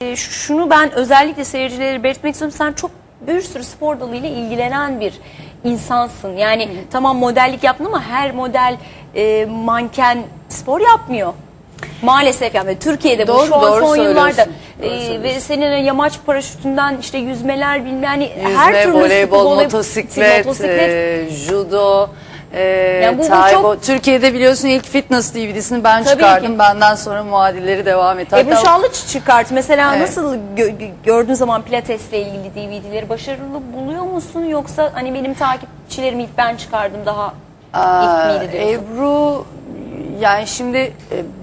E, ş- şunu ben özellikle seyircilere belirtmek istiyorum. Sen çok bir sürü spor dalıyla ilgilenen bir insansın. Yani tamam modellik yaptın ama her model e, manken spor yapmıyor. Maalesef yani Türkiye'de bu Doğru, şu an son yıllarda e, ve senin yamaç paraşütünden işte yüzmeler bilmem yani Yüzme, her türlü voleybol, spor, voley- motosiklet, motosiklet. e, judo, e, Yani bu- bu taybo. çok- Türkiye'de biliyorsun ilk fitness DVD'sini ben Tabii çıkardım. ki. Benden sonra muadilleri devam etti. Ebru Hatta- Şallı ç- çıkart. Mesela Evet. nasıl gö- gö- gördüğün zaman pilatesle ilgili DVD'leri başarılı buluyor musun? Yoksa hani benim takipçilerim ilk ben çıkardım daha Aa, ilk miydi diyorsun? Ebru yani şimdi e,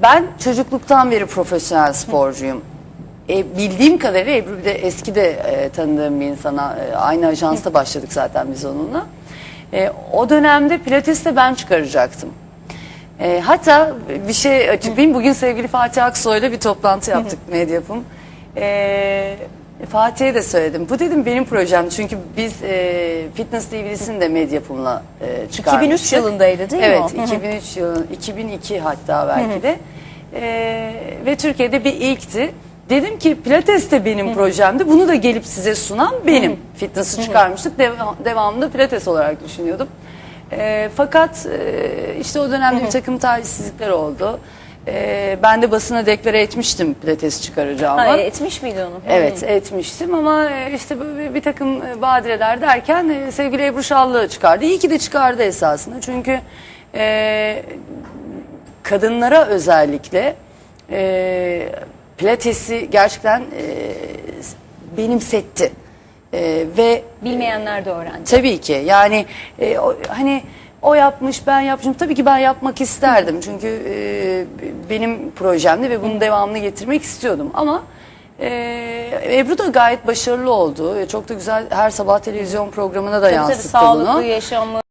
ben çocukluktan beri profesyonel sporcuyum. E, bildiğim kadarıyla Ebru bir de eski de e, tanıdığım bir insana e, aynı ajansta başladık zaten biz onunla. E, o dönemde pilatesi ben çıkaracaktım. E, hatta bir şey açıklayayım. Bugün sevgili Fatih Aksoy'la bir toplantı yaptık Medyapım. E, Fatih'e de söyledim. Bu dedim benim projem. Çünkü biz e, fitness DVD'sini de Medyapım'la e, çıkarmıştık. 2003 yılındaydı değil mi evet, o? Hı hı. 2003 yılı, 2002 hatta belki de. E, ve Türkiye'de bir ilkti. Dedim ki Pilates de benim projemdi. Bunu da gelip size sunan benim. Fitness'ı çıkarmıştık. Devam, devamında Pilates olarak düşünüyordum. E, fakat e, işte o dönemde bir takım talihsizlikler oldu. E, ben de basına deklare etmiştim Pilates çıkaracağımı. Ha, etmiş miydi onu? Evet etmiştim ama e, işte böyle bir takım e, badireler derken e, sevgili Ebru Şallı çıkardı. İyi ki de çıkardı esasında çünkü e, kadınlara özellikle e, pilatesi gerçekten e, benimsetti. E, ve Bilmeyenler de öğrendi. Tabii ki yani e, o, hani o yapmış ben yapmışım tabii ki ben yapmak isterdim çünkü e, benim projemdi ve bunun devamını getirmek istiyordum ama e, Ebru da gayet başarılı oldu. E, Çok da güzel her sabah televizyon programına da Tabii tabii yansıttı sağlıklı bunu. yaşamı